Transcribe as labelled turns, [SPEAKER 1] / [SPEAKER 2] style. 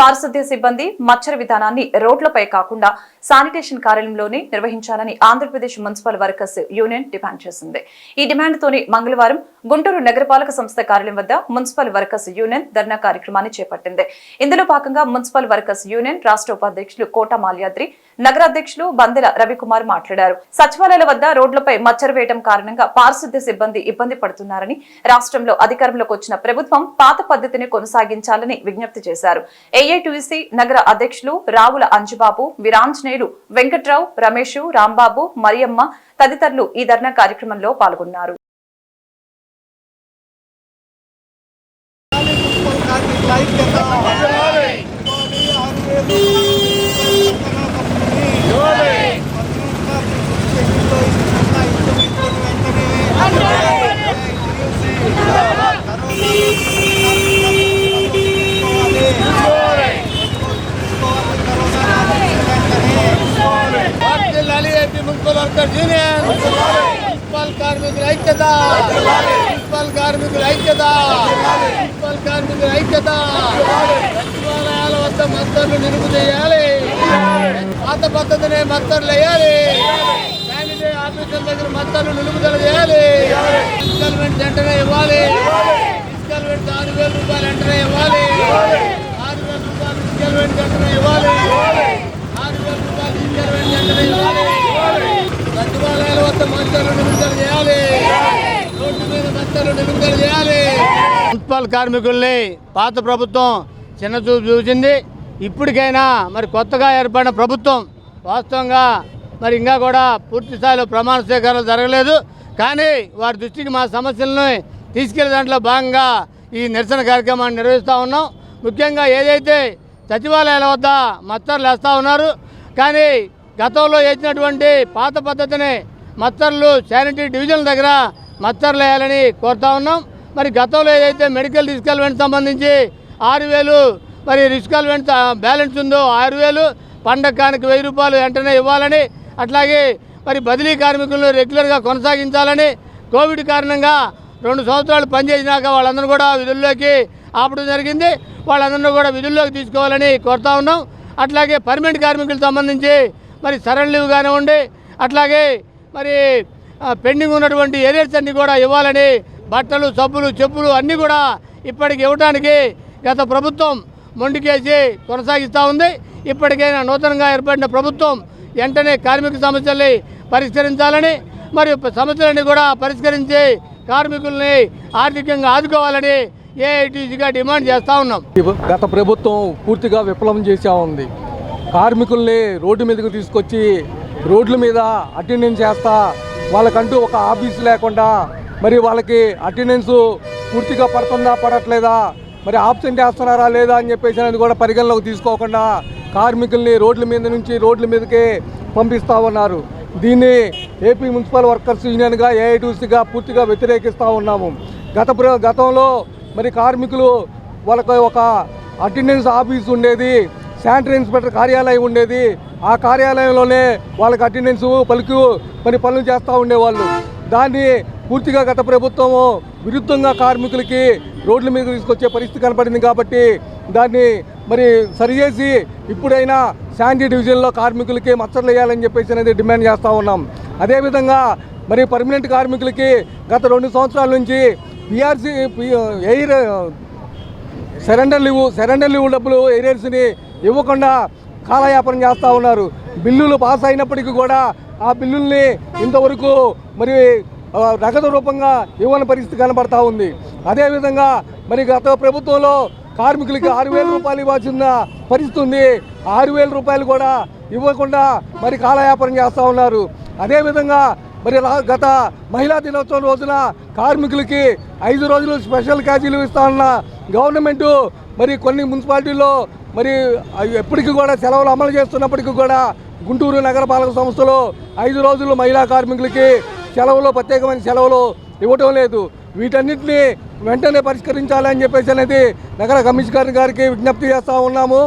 [SPEAKER 1] పారిశుద్ధ్య సిబ్బంది మచ్చర విధానాన్ని రోడ్లపై కాకుండా శానిటేషన్ కార్యాలయంలోనే నిర్వహించాలని Andhra Pradesh municipal workers union demand చేసింది. ఈ డిమాండ్తోనే మంగళవారం గుంటూరు నగరపాలక సంస్థ కార్యాలయం వద్ద మున్సిపల్ వర్కర్స్ యూనియన్ ధర్నా కార్యక్రమాన్ని చేపట్టింది. ఇందులో భాగంగా మున్సిపల్ వర్కర్స్ యూనియన్ రాష్ట్ర ఉపాధ్యక్షులు కోట మాల్యాద్రి నగరాధ్యక్షులు బందెల రవికుమార్ మాట్లాడారు. సచివాలయాల వద్ద రోడ్లపై మచ్చరు వేయడం కారణంగా పారిశుద్ధ్య సిబ్బంది ఇబ్బంది పడుతున్నారని రాష్ట్రంలో అధికారంలోకి వచ్చిన ప్రభుత్వం పాత పద్ధతిని కొనసాగించాలని విజ్ఞప్తి చేశారు. ఏఐటీసీ నగర అధ్యక్షులు రావుల అంజుబాబు వీరాంజనేయులు వెంకట్రావు రమేష్ రాంబాబు మరియమ్మ తదితరులు ఈ ధర్నా కార్యక్రమంలో పాల్గొన్నారు.
[SPEAKER 2] వర్ధిల్లాలి AP municipal workers union municipal కార్మికుల ఐక్యత మున్సిపల్ కార్మికుల ఐక్యత మున్సిపల్ కార్మికుల ఐక్యత! సచివాలయాల వద్ద మద్దతులు నిలుపు చేయాలి పాత పద్ధతినే మద్దతులు వేయాలి శానిటరీ ఆఫీసుల దగ్గర మద్దతులు నిలుపుదల చేయాలి ఇన్స్టాల్మెంట్ వెంటనే ఇవ్వాలి ఇన్స్టాల్మెంట్ ఆరు వేల రూపాయలు వెంటనే ఇవ్వాలి ఆరు వేల రూపాయలు ఇన్స్టాల్మెంట్ వెంటనే ఇవ్వాలి ఆరు వేల రూపాయలు ఇన్స్టాల్మెంట్ వెంటనే ఇవ్వాలి సచివాలయాల వద్ద మద్దతులు నిలుపుదల చేయాలి రోడ్డు మీద మద్దతులు నిలుపుదల చేయాలి మున్సిపల్ కార్మికుల్ని పాత ప్రభుత్వం చిన్న చూపు చూసింది. ఇప్పటికైనా మరి కొత్తగా ఏర్పడిన ప్రభుత్వం వాస్తవంగా మరి ఇంకా కూడా పూర్తి స్థాయిలో ప్రమాణ స్వీకారాలు జరగలేదు. కానీ వారి దృష్టికి మా సమస్యలను తీసుకెళ్ళే దాంట్లో భాగంగా ఈ నిరసన కార్యక్రమాన్ని నిర్వహిస్తూ ఉన్నాం. ముఖ్యంగా ఏదైతే సచివాలయాల వద్ద మత్తర్లు వేస్తూ ఉన్నారు. కానీ గతంలో వేసినటువంటి పాత పద్ధతిని మత్తర్లు శానిటరీ డివిజన్ దగ్గర మత్తర్లు వేయాలని కోరుతా ఉన్నాం. మరి గతంలో ఏదైతే మెడికల్ డిస్కల్వెంట్ సంబంధించి ఆరు వేలు మరి రిస్కల్వెంట్ బ్యాలెన్స్ ఉందో ఆరు వేలు పండగకానికి వెయ్యి రూపాయలు వెంటనే ఇవ్వాలని అట్లాగే మరి బదిలీ కార్మికులను రెగ్యులర్గా కొనసాగించాలని కోవిడ్ కారణంగా రెండు సంవత్సరాలు పనిచేసినాక వాళ్ళందరూ కూడా విధుల్లోకి ఆపడం జరిగింది. వాళ్ళందరినీ కూడా విధుల్లోకి తీసుకోవాలని కోరుతా ఉన్నాం. అట్లాగే పర్మనెంట్ కార్మికులకు సంబంధించి మరి సరణ్ లీవ్ కానివ్వండి అట్లాగే మరి పెండింగ్ ఉన్నటువంటి ఏరియర్స్ అన్ని కూడా ఇవ్వాలని బట్టలు సబ్బులు చెప్పులు అన్నీ కూడా ఇప్పటికి ఇవ్వడానికి గత ప్రభుత్వం మొండికేసి కొనసాగిస్తూ ఉంది. ఇప్పటికైనా నూతనంగా ఏర్పడిన ప్రభుత్వం వెంటనే కార్మిక సమస్యల్ని పరిష్కరించాలని మరియు సమస్యలన్నీ కూడా పరిష్కరించి కార్మికుల్ని ఆర్థికంగా ఆదుకోవాలని ఏఐటీసీగా డిమాండ్ చేస్తూ ఉన్నాం.
[SPEAKER 3] గత ప్రభుత్వం పూర్తిగా విప్లవం చేసా ఉంది. కార్మికుల్ని రోడ్డు మీదకి తీసుకొచ్చి రోడ్ల మీద అటెండెన్స్ చేస్తా వాళ్ళకంటూ ఒక ఆఫీస్ లేకుండా మరి వాళ్ళకి అటెండెన్స్ పూర్తిగా పడుతుందా పడట్లేదా? మరి ఆబ్సెంట్ వేస్తున్నారా లేదా అని చెప్పేసి అనేది కూడా పరిగణలోకి తీసుకోకుండా కార్మికుల్ని రోడ్ల మీద నుంచి రోడ్ల మీదకే పంపిస్తూ ఉన్నారు. దీన్ని ఏపీ మున్సిపల్ వర్కర్స్ యూనియన్గా ఏఐటీసీగా పూర్తిగా వ్యతిరేకిస్తూ ఉన్నాము. గత ప్ర గతంలో మరి కార్మికులు వాళ్ళకి ఒక అటెండెన్స్ ఆఫీస్ ఉండేది శానిటరీ ఇన్స్పెక్టర్ కార్యాలయం ఉండేది. ఆ కార్యాలయంలోనే వాళ్ళకి అటెండెన్స్ పలుకు మరి పనులు చేస్తూ ఉండేవాళ్ళు. దాన్ని పూర్తిగా గత ప్రభుత్వము విరుద్ధంగా కార్మికులకి రోడ్ల మీద తీసుకొచ్చే పరిస్థితి కనపడింది కాబట్టి దాన్ని మరి సరిచేసి ఇప్పుడైనా శాండీ డివిజన్లో కార్మికులకి మచ్చర్లు వేయాలని చెప్పేసి అనేది డిమాండ్ చేస్తూ ఉన్నాం. అదేవిధంగా మరి పర్మనెంట్ కార్మికులకి గత రెండు సంవత్సరాల నుంచి PRC air surrender leave surrender leave డబ్బులు ఏరియర్స్ని ఇవ్వకుండా కాలయాపనం చేస్తూ ఉన్నారు. బిల్లులు పాస్ అయినప్పటికీ కూడా ఆ బిల్లుల్ని ఇంతవరకు మరి నగదు రూపంగా ఇవ్వని పరిస్థితి కనబడతా ఉంది. అదేవిధంగా మరి గత ప్రభుత్వంలో కార్మికులకి ఆరు వేల రూపాయలు ఇవ్వాల్సిన పరిస్థితి ఉంది. ఆరు వేల రూపాయలు కూడా ఇవ్వకుండా మరి కాలయాపన చేస్తూ ఉన్నారు. అదేవిధంగా మరి గత మహిళా దినోత్సవం రోజున కార్మికులకి ఐదు రోజులు స్పెషల్ క్యాజీలు ఇస్తానన్న గవర్నమెంటు మరి కొన్ని మున్సిపాలిటీల్లో మరి ఎప్పటికీ కూడా సెలవులు అమలు చేస్తున్నప్పటికీ కూడా గుంటూరు నగరపాలక సంస్థలో ఐదు రోజులు మహిళా కార్మికులకి సెలవులు ప్రత్యేకమైన సెలవులు ఇవ్వటం లేదు. వీటన్నిటిని వెంటనే పరిష్కరించాలని చెప్పేసి అనేది నగర కమిషనర్ గారికి విజ్ఞప్తి చేస్తూ ఉన్నాము.